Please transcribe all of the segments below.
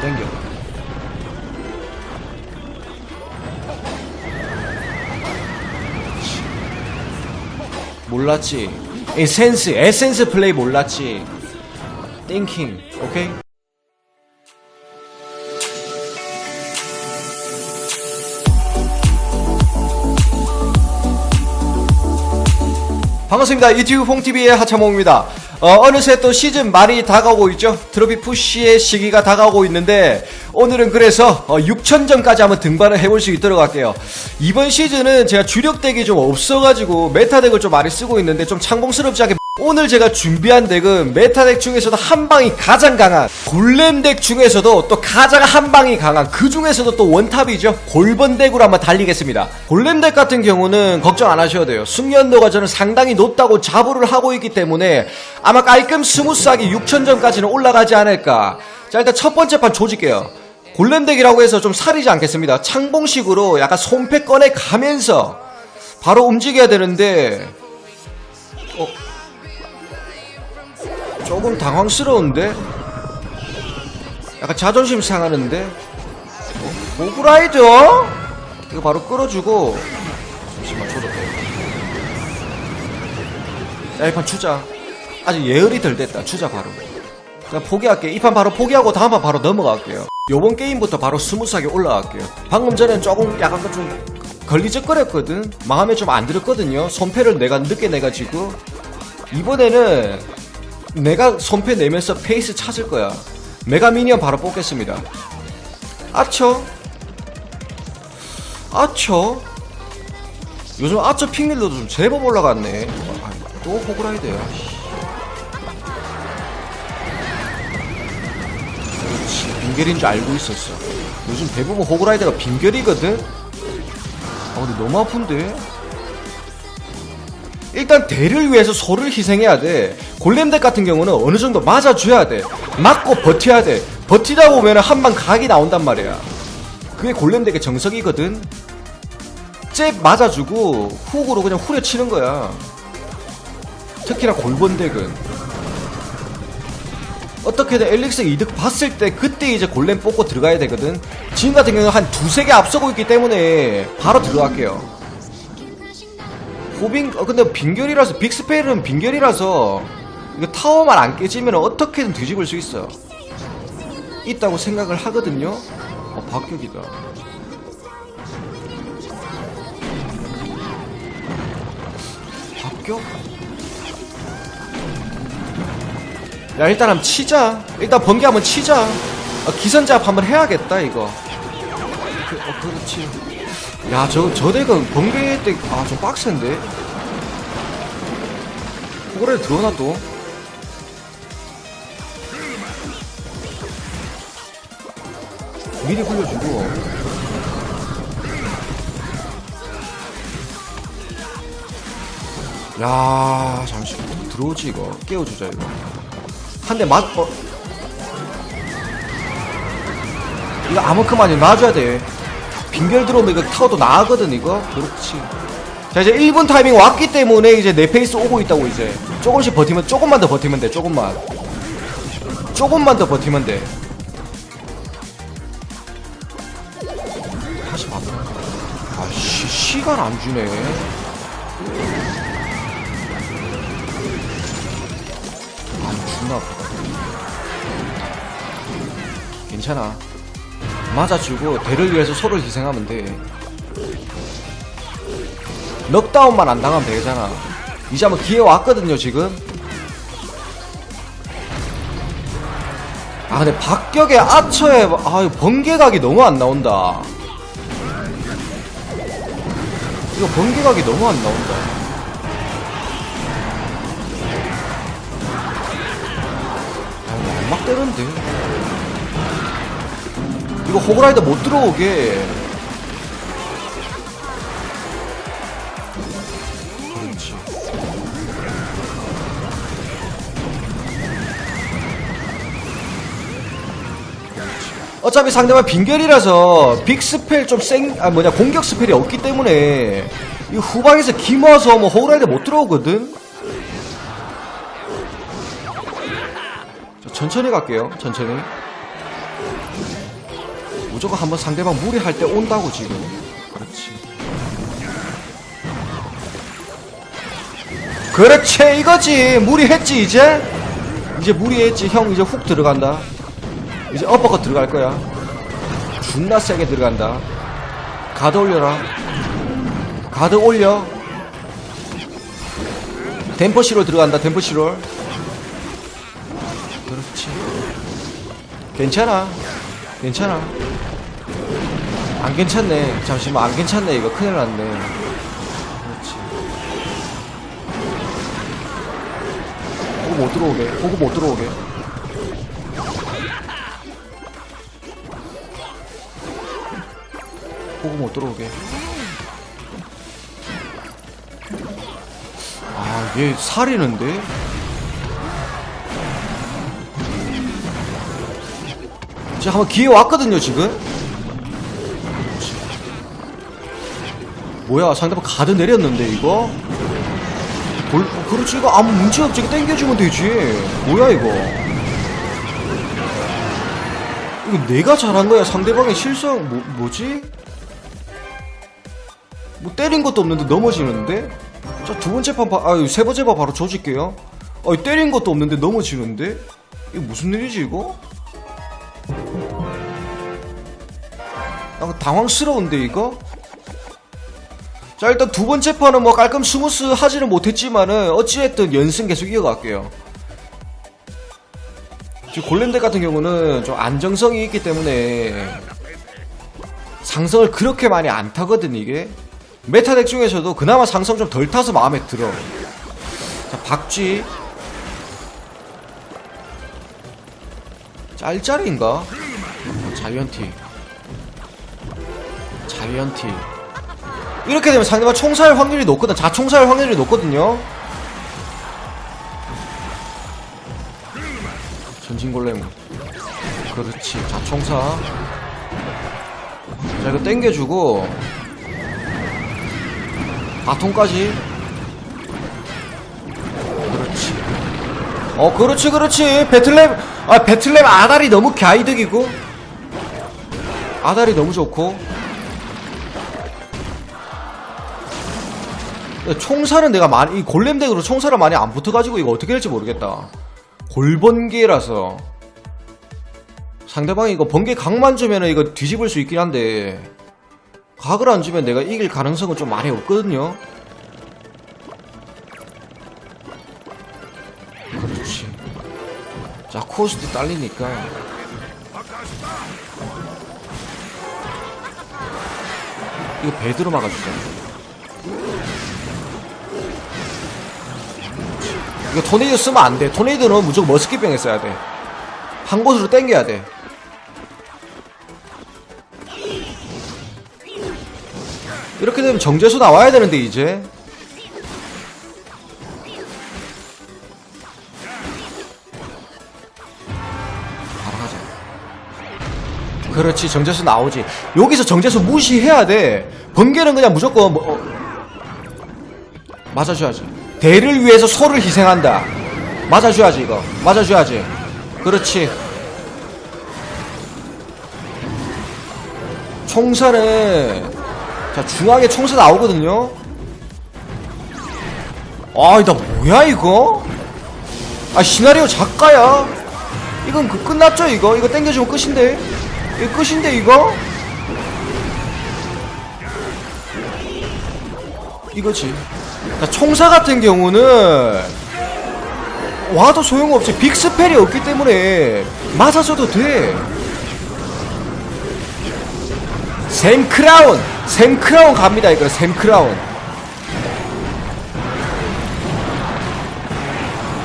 땡겨. 몰랐지. 에센스, 에센스 플레이 몰랐지. 띵킹, 오케이? 반갑습니다. 유튜브 퐁TV의 하차몽입니다. 어, 느새또 시즌 말이 다가오고 있죠. 트로피 푸시의 시기가 다가오고 있는데, 오늘은 그래서 6,000점까지 한번 등반을 해볼 수 있도록 할게요. 이번 시즌은 제가 주력 덱이 좀 없어가지고, 메타 덱을 좀 많이 쓰고 있는데, 좀 창공스럽지 않게 오늘 제가 준비한 덱은 메타 덱 중에서도 한 방이 가장 강한 골렘 덱 중에서도 또 가장 한 방이 강한 그 중에서도 또 원탑이죠. 골번 덱으로 한번 달리겠습니다. 골렘 덱 같은 경우는 걱정 안 하셔도 돼요. 숙련도가 저는 상당히 높다고 자부를 하고 있기 때문에 아마 깔끔 스무스하게 6000점까지는 올라가지 않을까. 자 일단 첫 번째 판 조질게요. 골렘 덱이라고 해서 좀 사리지 않겠습니다. 창봉식으로 약간 손패 꺼내 가면서 바로 움직여야 되는데 조금 당황스러운데? 약간 자존심 상하는데? 어? 모그라이더? 이거 바로 끌어주고 잠시만 줘도 돼. 야, 이 판 추자. 아직 예열이 덜 됐다. 추자 바로. 그냥 포기할게. 이 판 바로 포기하고 다음 판 바로 넘어갈게요. 요번 게임부터 바로 스무스하게 올라갈게요. 방금 전엔 조금 약간 그좀 걸리적거렸거든. 마음에 좀 안 들었거든요. 손패를 내가 늦게 내가지고. 이번에는 내가 손패 내면서 페이스 찾을 거야. 메가 미니언 바로 뽑겠습니다. 아처? 아처? 요즘 아처 핑밀러도 좀 제법 올라갔네. 아, 또 호그라이드야. 그렇지. 빈결인 줄 알고 있었어. 요즘 대부분 호그라이드가 빈결이거든? 아, 근데 너무 아픈데? 일단 대를 위해서 소를 희생해야 돼. 골렘덱 같은 경우는 어느 정도 맞아줘야 돼. 맞고 버텨야 돼. 버티다 보면 한 방 각이 나온단 말이야. 그게 골렘덱의 정석이거든. 잽 맞아주고 훅으로 그냥 후려치는 거야. 특히나 골번덱은. 어떻게든 엘릭스 이득 봤을 때 그때 이제 골렘 뽑고 들어가야 되거든. 지금 같은 경우는 한 두세 개 앞서고 있기 때문에 바로 들어갈게요. 호빙 어, 근데 빈결이라서 빅스페일은 빈결이라서 이거 타워만 안 깨지면 어떻게든 뒤집을 수 있어 있다고 생각을 하거든요. 어 박격이다. 박격? 야 일단 한번 치자. 일단 번개 한번 치자. 어, 기선제압 한번 해야겠다 이거. 그, 어 그렇지 야, 저, 저 덱은 번개 덱, 아, 좀 빡센데? 호그라이드 들어오나 또? 미리 굴려주고. 야, 잠시 들어오지, 이거. 깨워주자, 이거. 한 대 맞, 어. 이거 아무큼만이 놔줘야 돼. 빙결 들어오면 이거 타워도 나가거든 이거? 그렇지. 자 이제 1분 타이밍 왔기 때문에 이제 내 페이스 오고 있다고 이제. 조금씩 버티면 조금만 더 버티면 돼 조금만. 조금만 더 버티면 돼. 다시 봐봐 아씨 시간 안 주네. 안 주나 보다. 괜찮아 맞아주고 대를 위해서 서로를 희생하면 돼. 넉다운만 안 당하면 되잖아. 이제 한번 기회 왔거든요 지금. 아 근데 박격의 아처에 아 번개각이 너무 안 나온다. 이거 번개각이 너무 안 나온다. 아 이거 막 때는데 이거 호그라이더 못 들어오게 어차피 상대방 빈결이라서 빅 스펠 좀 생, 아 뭐냐 공격 스펠이 없기 때문에 이 후방에서 기모아서 뭐 호그라이더 못 들어오거든. 자, 천천히 갈게요. 천천히. 무조건 한번 상대방 무리할 때 온다고 지금. 그렇지. 그렇지 이거지. 무리했지 이제? 이제 무리했지. 형 이제 훅 들어간다. 이제 어퍼컷 들어갈 거야. 존나 세게 들어간다. 가드 올려라. 가드 올려. 댐퍼 시롤 들어간다 댐퍼 시롤. 그렇지. 괜찮아. 괜찮아 안 괜찮네. 잠시만 안 괜찮네. 이거 큰일 났네. 그렇지. 보고 못 들어오게. 보고 못 들어오게. 보고 못 들어오게. 아얘 살이는데? 지금 한번 기회 왔거든요 지금 뭐야 상대방 가드 내렸는데 이거 골, 그렇지 이거 아무 문제 없지 이거 땡겨주면 되지 뭐야 이거 이거 내가 잘한 거야 상대방의 실수한 뭐, 뭐지? 뭐 때린 것도 없는데 넘어지는데? 자 두 번째 판, 바, 아유 세 번째 판 바로 조질게요 아 때린 것도 없는데 넘어지는데? 이거 무슨 일이지 이거? 약간 당황스러운데 이거? 자 일단 두 번째 판은 뭐 깔끔 스무스 하지는 못했지만은 어찌됐든 연승 계속 이어갈게요. 지금 골렘덱 같은 경우는 좀 안정성이 있기 때문에 상성을 그렇게 많이 안 타거든 이게. 메타덱 중에서도 그나마 상성 좀 덜 타서 마음에 들어. 자 박쥐. 짤짤인가? 자이언티. 자이언티 이렇게 되면 상대방 총살 확률이 높거든. 자총살 확률이 높거든요. 전진골렘. 그렇지. 자총사. 자 이거 땡겨주고. 바통까지. 그렇지. 어 그렇지 그렇지. 배틀램 아 배틀램 아다리 너무 갸이득이고. 아다리 너무 좋고 총살은 내가 많이 이 골렘 덱으로 총살을 많이 안 붙어가지고 이거 어떻게 될지 모르겠다. 골번개라서. 상대방이 이거 번개 각만 주면 은 이거 뒤집을 수 있긴 한데 각을 안 주면 내가 이길 가능성은 좀 많이 없거든요. 그렇지. 자 코스트 딸리니까. 이거 베드로 막아주자 이거 토네이도 쓰면 안 돼. 토네이도는 무조건 머스킷병에 써야 돼. 한 곳으로 땡겨야 돼. 이렇게 되면 정제수 나와야 되는데 이제 바로 가자. 그렇지 정제수 나오지. 여기서 정제수 무시해야 돼. 번개는 그냥 무조건 뭐, 어, 맞아줘야지. 대를 위해서 소를 희생한다. 맞아줘야지 이거. 맞아줘야지. 그렇지. 총사는 자 중앙에 총사 나오거든요. 아, 나 뭐야 이거? 아 시나리오 작가야. 이건 그 끝났죠 이거. 이거 땡겨주면 끝인데. 이거 끝인데 이거. 이거지. 자, 총사 같은 경우는 와도 소용없지 빅스펠이 없기 때문에 맞아줘도 돼. 샘 크라운, 샘 크라운 갑니다 이거 샘 크라운.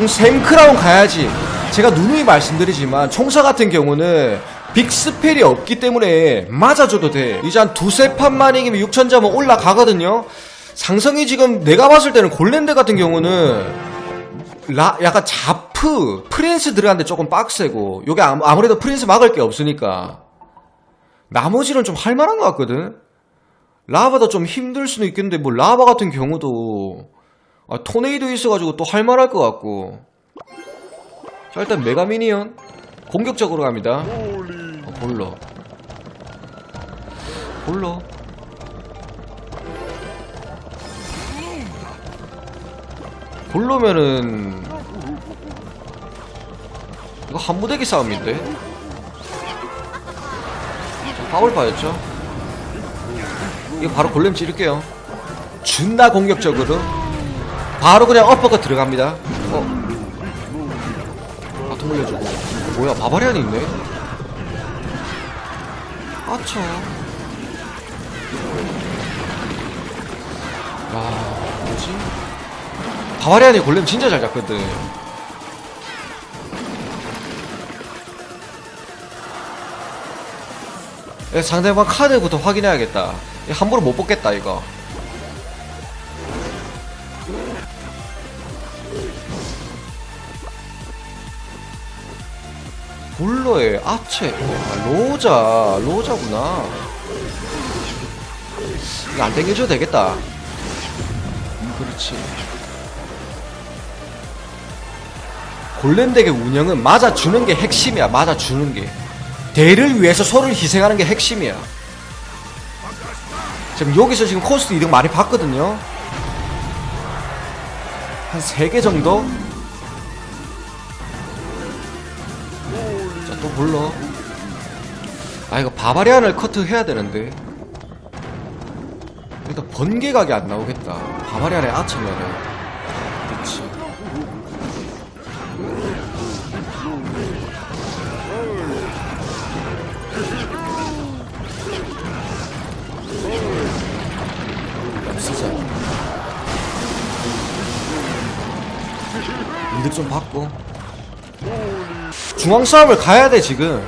음, 샘 크라운 가야지. 제가 누누이 말씀드리지만 총사 같은 경우는 빅스펠이 없기 때문에 맞아줘도 돼. 이제 한 두세 판만 이기면 6천점은 올라가거든요. 상성이 지금 내가 봤을 때는 골렘드 같은 경우는 라, 약간 자프 프린스 들어가는데 조금 빡세고 요게 아무- 아무래도 프린스 막을 게 없으니까 나머지는 좀 할만한 것 같거든? 라바도 좀 힘들 수는 있겠는데 뭐 라바 같은 경우도 아, 토네이도 있어가지고 또 할만할 것 같고. 자 일단 메가 미니언 공격적으로 갑니다. 어, 볼러. 볼로 볼로면은 이거 한무대기 싸움인데? 자, 파울 봐야죠. 이거 바로 골렘 찌를게요. 준나 공격적으로. 바로 그냥 엎어가 들어갑니다. 어. 바통 올려주고. 뭐야 바바리안이 있네? 아차. 야 뭐지 바바리안이 골렘 진짜 잘 잡거든. 예, 상대방 카드부터 확인해야겠다. 함부로 못 뽑겠다 이거. 볼러에 아체. 아, 로자. 로자구나. 이거 안 땡겨줘도 되겠다. 그렇지 골렘 덱의 운영은 맞아주는 게 핵심이야. 맞아주는 게. 대를 위해서 서로를 희생하는 게 핵심이야. 지금 여기서 지금 코스트 이득 많이 봤거든요. 한 3개 정도? 자 또 불러. 아 이거 바바리안을 커트해야 되는데. 일단 번개각이 안 나오겠다. 바바리안의 아처면은 좀 받고. 중앙 싸움을 가야 돼 지금.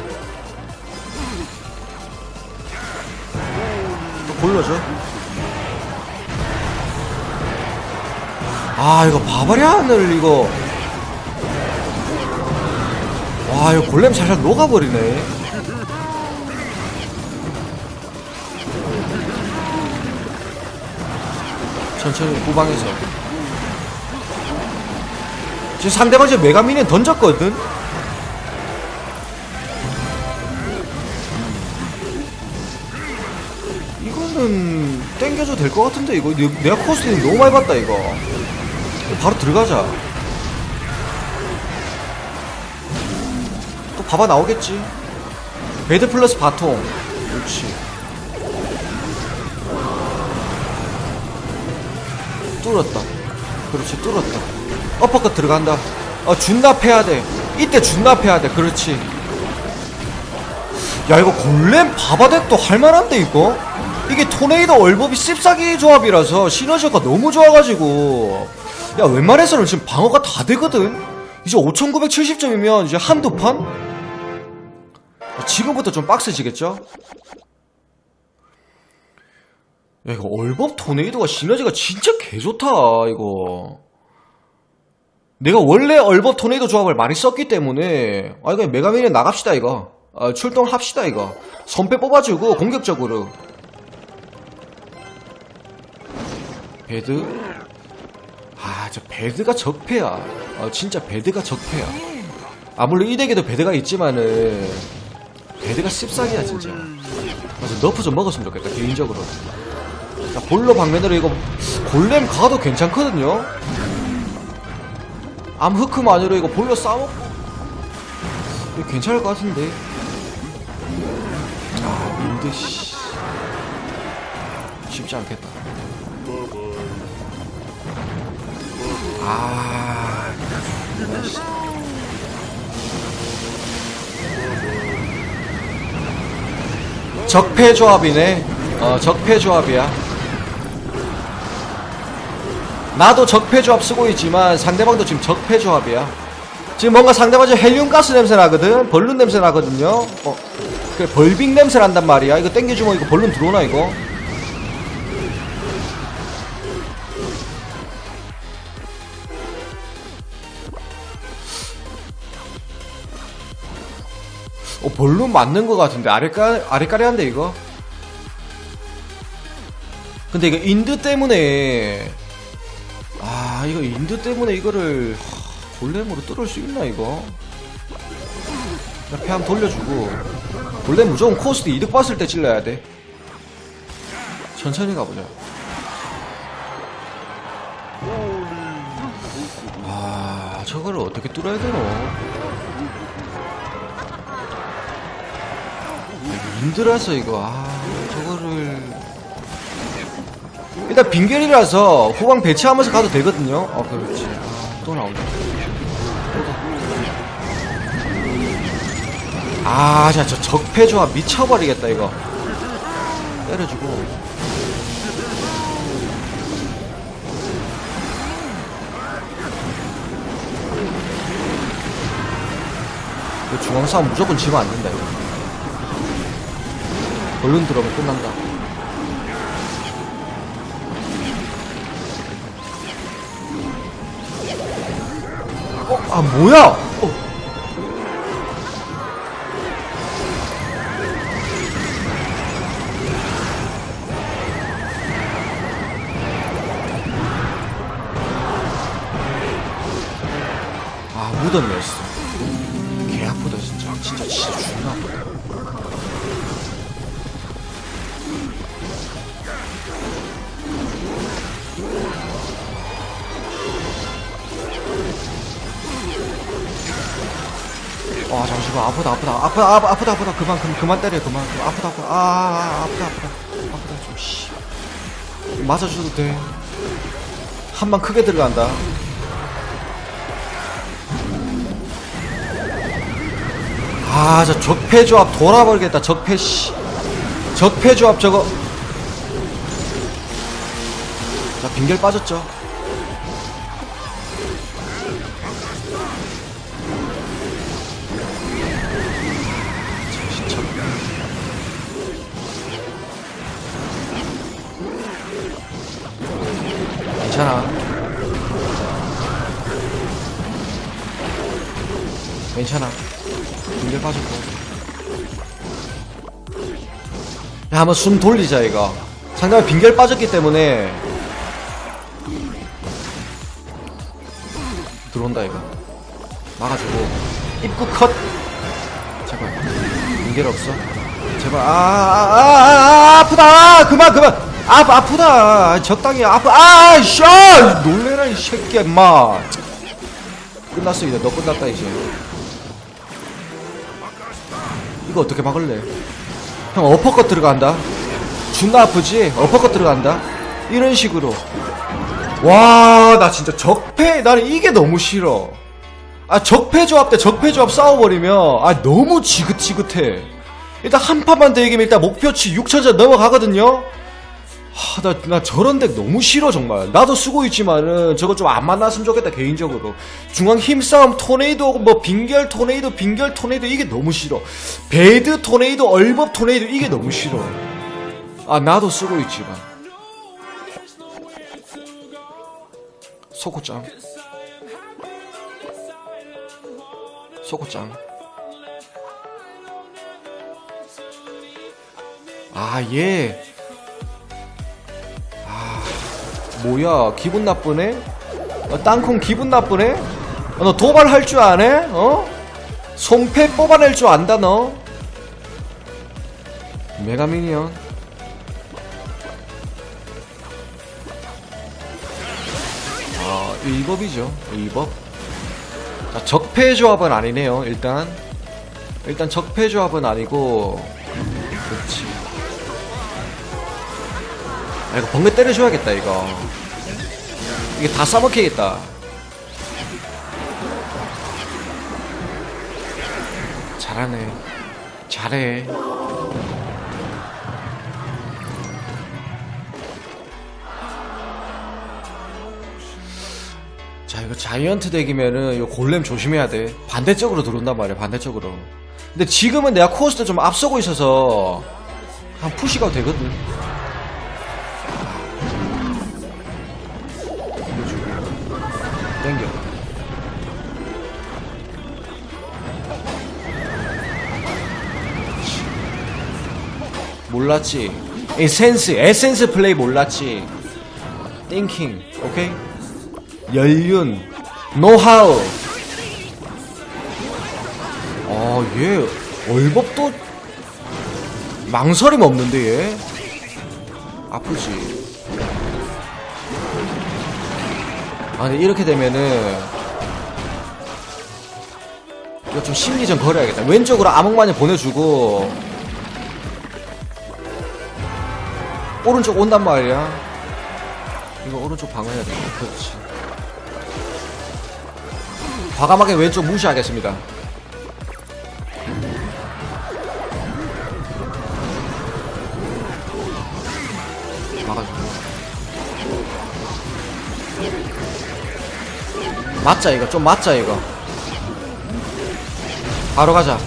또 골러줘 아 이거 바바리안을 이거. 와 이거 골렘 살살 녹아버리네. 천천히 후방에서 지금 상대방 지금 메가미니언 던졌거든. 이거는 땡겨줘도 될 것 같은데 이거? 내- 내가 코스팅 너무 많이 봤다 이거. 바로 들어가자. 또 봐봐 나오겠지. 베드 플러스 바통. 그렇지. 뚫었다. 그렇지 뚫었다 어퍼컷 들어간다. 어 준납해야 돼. 이때 준납해야 돼. 그렇지. 야 이거 골렘 바바덱도 할만한데 이거? 이게 토네이도 얼법이 씹사기 조합이라서 시너지가 너무 좋아가지고. 야 웬만해서는 지금 방어가 다 되거든. 이제 5970점이면 이제 한두 판? 지금부터 좀 빡세지겠죠? 야 이거 얼법 토네이도가 시너지가 진짜 개좋다 이거 내가 원래 얼법 토네이도 조합을 많이 썼기 때문에 아 이거 메가민에 나갑시다 이거. 아, 출동합시다 이거. 선패 뽑아주고 공격적으로. 배드? 아저 배드가 적패야. 아 진짜 배드가 적패야. 아 물론 이 덱에도 배드가 있지만은 배드가 씹사기야 진짜. 맞아 너프 좀 먹었으면 좋겠다 개인적으로. 자 볼로 방면으로 이거 골렘 가도 괜찮거든요 암 흑크만으로 이거 볼로 싸먹고 이거 괜찮을 것 같은데. 아 민드 씨. 쉽지 않겠다. 아 씨. 적폐 조합이네. 어 적폐 조합이야 나도 적폐 조합 쓰고 있지만 상대방도 지금 적폐 조합이야. 지금 뭔가 상대방 지금 헬륨 가스 냄새 나거든? 벌룬 냄새 나거든요. 어 그래 벌빙 냄새 난단 말이야. 이거 땡겨주면 이거 벌룬 들어오나 이거? 어 벌룬 맞는 것 같은데. 아래까 아래까리한데 이거? 근데 이거 인드 때문에 아 이거 인드 때문에 이거를 하, 골렘으로 뚫을 수 있나 이거 폐함 돌려주고 골렘 무조건 코스트 이득 봤을 때 찔러야 돼 천천히 가보자. 아, 저거를 어떻게 뚫어야 되노? 힘들어서 이거, 아, 저거를. 일단 빙결이라서 후방 배치하면서 가도 되거든요? 어, 그렇지. 아, 또 나온다. 아, 자, 저 적폐 조합 미쳐버리겠다, 이거. 때려주고. 이거 중앙 싸움 무조건 지면 안 된다, 이거. 얼른 들어오면 끝난다. 아, 뭐야! 어. 아 잠시만. 아프다 아프다. 아프다 아프다 아프다. 아프다. 그만 그만 그만 때려 그만 아프다 아프다. 아, 아, 아 아프다 아프다. 아프다 좀씨. 맞아줘도 돼 한 방 크게 들어간다. 아 저 적폐 조합 돌아버리겠다. 적폐 씨. 적폐 조합 저거. 자 빙결 빠졌죠 괜찮아. 빙결 빠졌고. 야 한번 숨 돌리자 이거. 상당히 빙결 빠졌기 때문에. 들어온다 이거. 막아주고. 입구 컷! 제발. 빙결 없어? 제발. 아아아아 아, 아, 아 프다! 그만 그만! 아 아프다! 적당히 아프 아씨 놀래라 이 새끼야 임마. 끝났어 이제 너 끝났다 이제 이거 어떻게 막을래? 형 어퍼컷 들어간다. 존나 아프지? 어퍼컷 들어간다. 이런 식으로. 와 나 진짜 적폐 나는 이게 너무 싫어. 아 적폐 조합 대 적폐 조합 싸워버리면 아 너무 지긋지긋해. 일단 한 판만 더 이기면 일단 목표치 6천점 넘어가거든요 하, 나, 나 저런 덱 너무 싫어 정말. 나도 쓰고 있지만은 저거 좀 안 만났으면 좋겠다 개인적으로. 중앙 힘싸움 토네이도 뭐 빙결 토네이도 빙결 토네이도 이게 너무 싫어. 배드 토네이도 얼법 토네이도 이게 너무 싫어. 아 나도 쓰고 있지만. 소코짱 소코짱 아얘 뭐야 기분 나쁘네? 어, 땅콩 기분 나쁘네? 어, 너 도발할 줄 아네? 어? 손패 뽑아낼 줄 안다 너? 메가미니언 아 1법이죠 1법 자 적폐 조합은 아니네요 일단 일단 적폐 조합은 아니고 그렇지 아 이거 번개 때려줘야겠다 이거. 이게 다 싸먹히겠다. 잘하네. 잘해. 자 이거 자이언트 덱이면은 이거 골렘 조심해야 돼. 반대쪽으로 들어온단 말이야 반대쪽으로. 근데 지금은 내가 코스트 좀 앞서고 있어서 한 푸시가 되거든 몰랐지. 이 센스, 에센스 플레이 몰랐지. 띵킹, 오케이? 연륜, 노하우. 아, 얘, 얼법도 망설임 없는데, 얘? 아프지. 아, 근데 이렇게 되면은 이거 좀 심리전 걸어야겠다. 왼쪽으로 암흑마녀 보내주고 오른쪽 온단 말이야. 이거 오른쪽 방어해야 돼. 그렇지. 과감하게 왼쪽 무시하겠습니다. 막아주고. 맞자 이거 좀 맞자 이거. 바로 가자.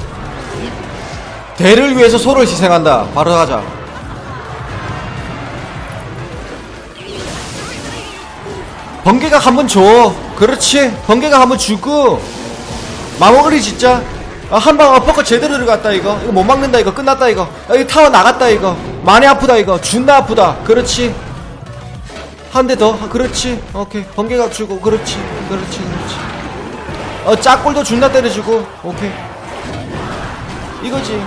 대를 위해서 소를 희생한다. 바로 가자. 번개가 한번 줘. 그렇지. 번개가 한번 주고. 마먹으리 진짜. 아, 한방 엎퍼컷 제대로 들어갔다 이거. 이거 못 막는다 이거. 끝났다 이거. 아, 이 타워 나갔다 이거. 많이 아프다 이거. 준다 아프다. 그렇지. 한 대 더. 아, 그렇지. 오케이. 번개가 주고. 그렇지. 그렇지. 그렇지. 어, 짝골도 준다 때려주고. 오케이. 이거지.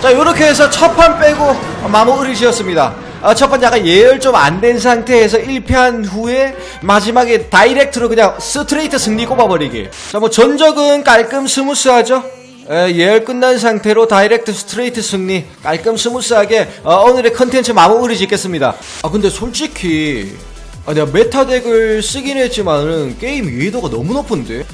자, 요렇게 해서 첫 판 빼고 마무리 지었습니다. 아, 첫판 약간 예열 좀 안 된 상태에서 1패한 후에 마지막에 다이렉트로 그냥 스트레이트 승리 꼽아버리기. 자, 뭐 전적은 깔끔 스무스하죠? 에, 예열 끝난 상태로 다이렉트 스트레이트 승리 깔끔 스무스하게 어, 오늘의 컨텐츠 마무리 짓겠습니다. 아 근데 솔직히 아, 내가 메타 덱을 쓰긴 했지만은 게임 이해도가 너무 높은데